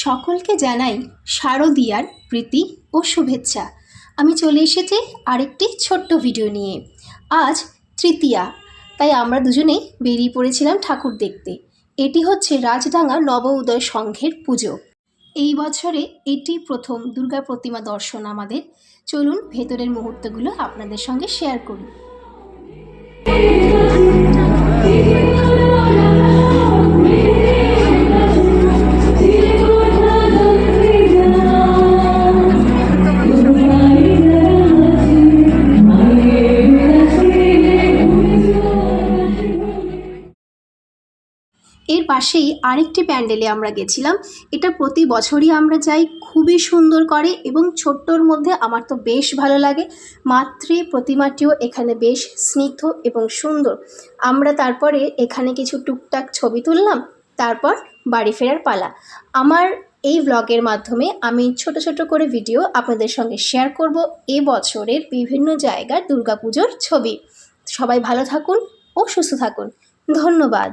সকলকে জানাই শারদিয়ার প্রীতি ও শুভেচ্ছা। আমি চলে এসেছি আরেকটি ছোট্ট ভিডিও নিয়ে। আজ তৃতীয়া। তাই আমরা দুজনেই বেরিয়ে পড়েছিলাম ঠাকুর দেখতে। এটি হচ্ছে রাজডাঙ্গা নব উদয় সংঘের পুজো। এই বছরে এটি প্রথম দুর্গা প্রতিমা দর্শন আমাদের। চলুন ভেতরের মুহূর্তগুলো আপনাদের সঙ্গে শেয়ার করি। এর পাশেই আরেকটি প্যান্ডেলে আমরা গেছিলাম। এটা প্রতি বছরই আমরা যাই, খুবই সুন্দর করে এবং ছোট্টর মধ্যে আমার তো বেশ ভালো লাগে। মাতৃ প্রতিমাটিও এখানে বেশ স্নিগ্ধ এবং সুন্দর। আমরা তারপরে এখানে কিছু টুকটাক ছবি তুললাম, তারপর বাড়ি ফেরার পালা। আমার এই ব্লগের মাধ্যমে আমি ছোট ছোট করে ভিডিও আপনাদের সঙ্গে শেয়ার করব এ বছরের বিভিন্ন জায়গার দুর্গাপুজোর ছবি। সবাই ভালো থাকুন ও সুস্থ থাকুন। ধন্যবাদ।